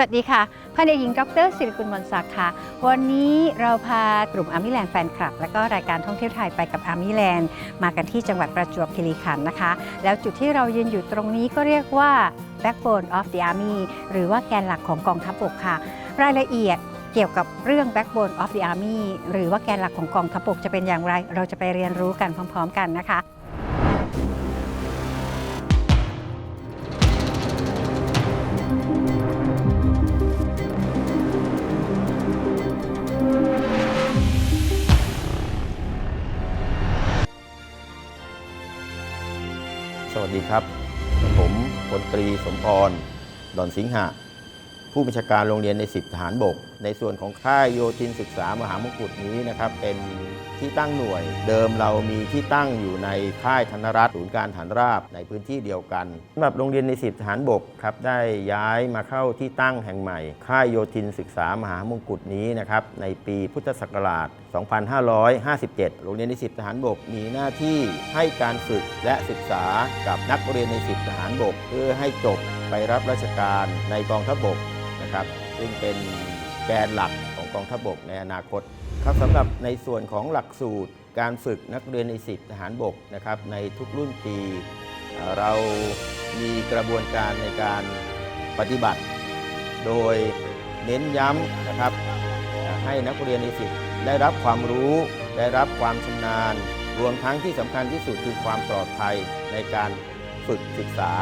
วัสดีค่ะพันเอกหญิงดรสิริกุลมนศักดิ์ค่ะ วันนี้เราพากลุ่มอาร์มี่แลนด์แฟนคลับ และก็รายการท่องเที่ยวไทยไปกับอาร์มี่แลนด์มากันที่จังหวัดประจวบคีรีขันธ์นะคะ แล้วจุดที่เรายืนอยู่ตรงนี้ก็เรียกว่า backbone of the army หรือว่าแกนหลักของกองทัพบกค่ะ รายละเอียดเกี่ยวกับเรื่อง backbone of the army หรือว่าแกนหลักของกองทัพบกจะเป็นอย่างไร เราจะไปเรียนรู้กันพร้อม ๆ กันนะคะ สดีครับ ผมพลตรีสมพร ดอนสิงหะ ผู้บัญชาการโรงเรียนในสิบทหารบก ในส่วนของค่ายโยธินศึกษามหามงกุฎนี้นะครับเป็นที่ตั้งหน่วย เดิมเรามีที่ตั้งอยู่ในค่ายธนรัฐศูนย์การฐานราบในพื้นที่เดียวกันสำหรับโรงเรียนในสิบทหารบกครับได้ย้ายมาเข้าที่ตั้งแห่งใหม่ ค่ายโยธินศึกษามหามงกุฎนี้นะครับในปีพุทธศักราช 2557 โรงเรียนในสิบทหารบกมีหน้าที่ให้การฝึกและศึกษากับนักเรียนในสิบทหารบก เพื่อให้จบไปรับราชการในกองทัพบกนะครับซึ่งเป็น แกนหลักของกองทัพบกในอนาคตครับสำหรับในส่วนของหลักสูตรการฝึกนักเรียนในสิบทหารบกนะครับในทุกรุ่นปี เรามีกระบวนการในการปฏิบัติ โดยเน้นย้ำนะครับให้นักเรียนในสิบได้รับความรู้ได้รับความชำนาญ รวมทั้งที่สำคัญที่สุดคือความปลอดภัยในการ ฝึกศึกษา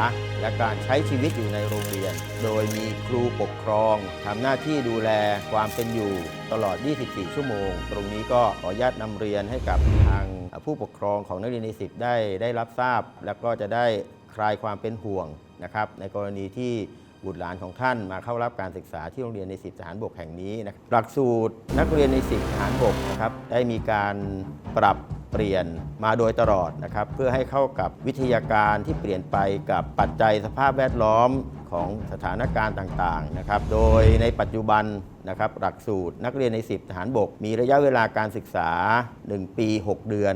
และการใช้ชีวิตอยู่ในโรงเรียน โดยมีครูปกครองทำหน้าที่ดูแลความเป็นอยู่ตลอด 24 ชั่วโมง ตรงนี้ก็ขออนุญาตนำเรียนให้กับทางผู้ปกครองของนักเรียนในสิบได้ได้รับทราบ แล้วก็จะได้คลายความเป็นห่วงนะครับในกรณีที่บุตรหลานของท่านมาเข้ารับการศึกษาที่โรงเรียนในสิบทหารบกแห่งนี้นะหลักสูตรนักเรียนในสิบทหารบกนะครับได้มีการปรับ เปลี่ยนมาโดยตลอดนะครับเพื่อให้เข้ากับวิทยาการที่เปลี่ยนไปกับปัจจัยสภาพแวดล้อมของสถานการณ์ต่างๆนะครับโดยในปัจจุบันนะครับหลักสูตรนักเรียนในสิบทหารบก มีระยะเวลาการศึกษา 1 ปี 6 เดือน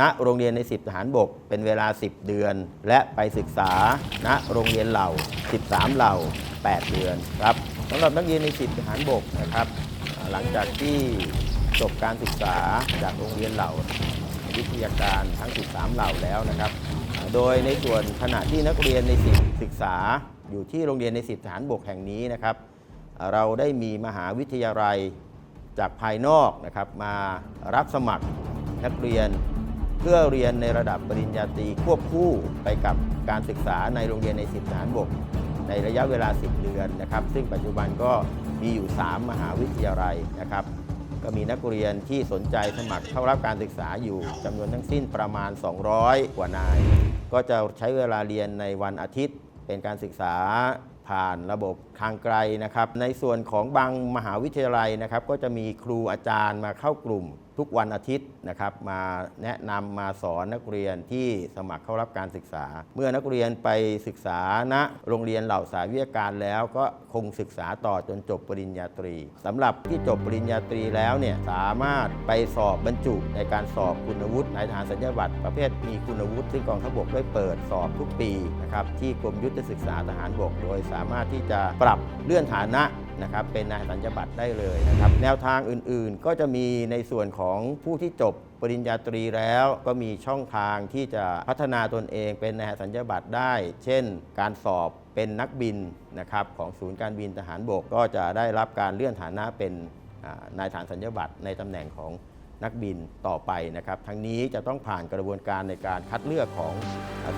ณโรงเรียนใน 10 ทหารบก เป็นเวลา 10 เดือน และไปศึกษาณโรงเรียนเหล่า 13 เหล่า 8 เดือนครับสำหรับนักเรียนใน 10 ทหารบกนะครับ หลังจากที่จบการศึกษาจากโรงเรียนเหล่า วิทยาการทั้ง 13 เหล่าแล้วนะครับ โดยในส่วนขณะที่นักเรียนใน10ศึกษา อยู่ที่โรงเรียนใน10ทหารบกแห่งนี้นะครับ เราได้มีมหาวิทยาลัยจากภายนอกนะครับมารับสมัครนักเรียนเพื่อเรียนในระดับปริญญาตรีควบคู่ไปกับการศึกษาในโรงเรียนในสิบทหารบก ในระยะเวลา 10 เดือนนะครับ ซึ่งปัจจุบันก็มีอยู่ 3 มหาวิทยาลัยนะครับ ก็มีนักเรียนที่สนใจสมัครเข้ารับการศึกษาอยู่จำนวนทั้งสิ้นประมาณ 200 กว่านาย ก็จะใช้เวลาเรียนในวันอาทิตย์ เป็นการศึกษาผ่านระบบทางไกลนะครับ ในส่วนของบางมหาวิทยาลัยนะครับ ก็จะมีครูอาจารย์มาเข้ากลุ่ม ทุกวันอาทิตย์นะครับมาแนะนำมาสอนนักเรียนที่สมัครเข้ารับการศึกษา เมื่อนักเรียนไปศึกษาณโรงเรียนเหล่าสายวิทยาการแล้วก็คงศึกษาต่อจนจบปริญญาตรีสำหรับที่จบปริญญาตรีแล้วเนี่ยสามารถไปสอบบรรจุในการสอบคุณวุฒินายทหารสัญญาบัตรประเภทมีคุณวุฒิซึ่งกองทัพบกได้เปิดสอบทุกปีนะครับที่กรมยุทธศึกษาทหารบก โดยสามารถที่จะปรับเลื่อนฐานะ นะครับเป็นนายสัญญบัตรได้เลยนะครับแนวทางอื่นๆ ก็จะมีในส่วนของผู้ที่จบปริญญาตรีแล้วก็มีช่องทางที่จะพัฒนาตนเองเป็นนายสัญญบัตรได้ เช่น การสอบเป็นนักบินนะครับของศูนย์การบินทหารบก ก็จะได้รับการเลื่อนฐานะเป็นนายฐานสัญญบัตรในตำแหน่งของ นักบินต่อไปนะครับ ทั้งนี้จะต้องผ่านกระบวนการในการคัดเลือกของ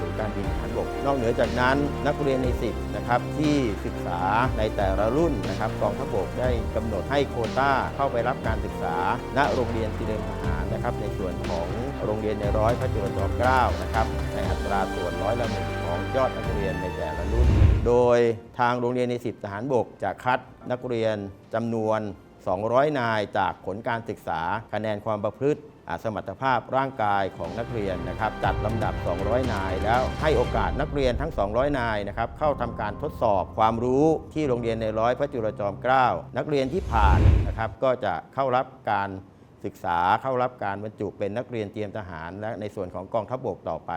ศูนย์การบินทหารบก นอกเหนือจากนั้นนักเรียนในสิบนะครับที่ศึกษาในแต่ละรุ่นนะครับกองทัพบกได้กำหนดให้โคต้าเข้าไปรับการศึกษา ณโรงเรียนสิเดนทหารนะครับ ในส่วนของโรงเรียนในร้อยพระจุลจอมเกล้านะครับในอัตราส่วนร้อยละหนึ่งของยอดนักเรียนในแต่ละรุ่น โดยทางโรงเรียนในสิบทหารบกจะคัดนักเรียนจำนวน 200 นายจากผลการศึกษา คะแนนความประพฤติสมรรถภาพร่างกายของนักเรียนนะครับ จัดลำดับ 200 นาย แล้วให้โอกาสนักเรียนทั้ง 200 นายนะครับเข้าทำการทดสอบความรู้ที่โรงเรียนในร้อยพระจุลจอมเกล้านักเรียนที่ผ่านนะครับก็จะเข้ารับการศึกษาเข้ารับการบรรจุเป็นนักเรียนเตรียมทหาร และในส่วนของกองทัพบกต่อไป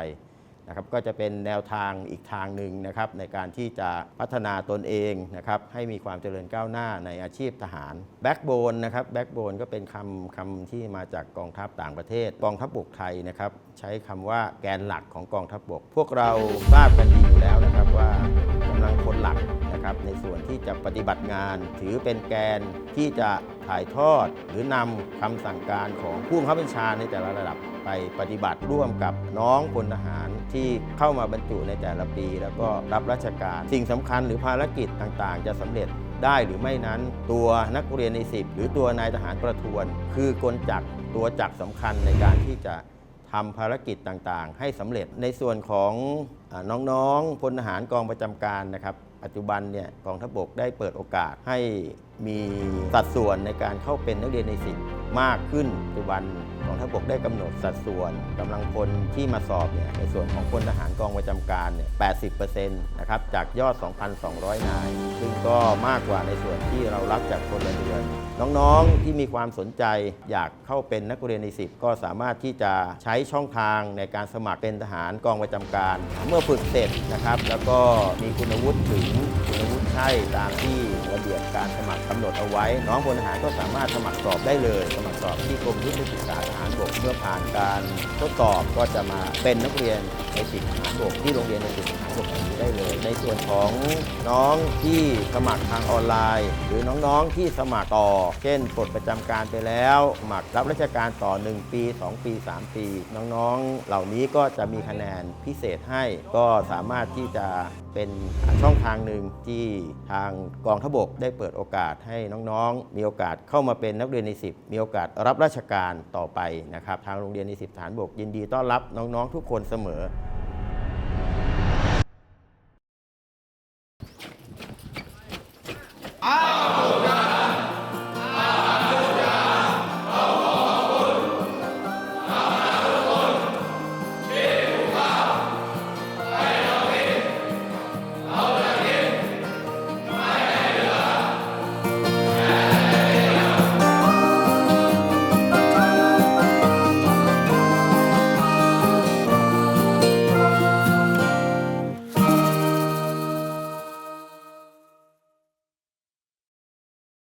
นะครับก็จะเป็นแนวทางอีกทางหนึ่งนะครับในการที่จะพัฒนาตนเองนะครับให้มีความเจริญก้าวหน้าในอาชีพทหารแบ็กโบนนะครับแบ็กโบนก็เป็นคำคำที่มาจากกองทัพต่างประเทศ กองทัพบกไทยนะครับใช้คำว่าแกนหลักของกองทัพบก พวกเราทราบกันดีอยู่แล้วนะครับว่ากำลังพลหลักนะครับในส่วนที่จะปฏิบัติงาน ถือเป็นแกนที่จะถ่ายทอด หรือนำคำสั่งการของผู้บังคับบัญชาในแต่ละระดับไปปฏิบัติร่วมกับน้องพลทหาร ที่เข้ามาบรรจุในแต่ละปี แล้วก็รับราชการ สิ่งสำคัญหรือภารกิจต่างๆ จะสำเร็จได้หรือไม่นั้น ตัวนักเรียนใน10หรือตัวนายทหารประทวน คือกลจักตัวจักรสำคัญในการที่จะทำภารกิจต่างๆ ให้สำเร็จในส่วนของน้องๆพลทหารกองประจำการนะครับ ปัจจุบันเนี่ยกองทัพบกได้เปิดโอกาสให้มีสัดส่วนในการเข้าเป็นนักเรียนในสิบมากขึ้นปัจจุบันกองทัพบกได้กำหนดสัดส่วนกำลังพลที่มาสอบเนี่ยในส่วนของพลทหารกองประจำการเนี่ย80%นะครับจากยอด 2,200 นาย ซึ่งก็มากกว่าในส่วนที่เรารับจากพลเรือน น้องๆที่มีความสนใจอยากเข้าเป็นนักเรียนใน 10 ก็สามารถที่จะใช้ช่องทางในการสมัครเป็นทหารกองประจำการ เมื่อฝึกเสร็จนะครับ แล้วก็มีคุณวุฒิถึงคุณวุฒิใช่ตามที่ ระเบียบการสมัครกำหนดเอาไว้ น้องพลทหารก็สามารถสมัครสอบได้เลย สมัครสอบที่กรมยุทธศึกษาทหารบกเมื่อผ่านการทดสอบก็จะมาเป็นนักเรียนในสิบทหารบกที่โรงเรียนในสิบทหารบกแห่งนี้ได้เลย ในส่วนของน้องที่สมัครทางออนไลน์ หรือน้องๆที่สมัครต่อ เช่นปลดประจำการไปแล้วสมัครรับราชการต่อ 1 ปี 2 ปี 3 ปี น้องๆ เหล่านี้ก็จะมีคะแนนพิเศษให้ ก็สามารถที่จะเป็นช่องทางหนึ่งที่ทางกองทพบกได้เปิดโอกาสให้น้องๆ มีโอกาสเข้ามาเป็นนักเรียนใน 10 มีโอกาสรับราชการต่อไปนะครับ ทางโรงเรียนใน 10 ฐานบกยินดีต้อนรับน้องๆ ทุกคนเสมอ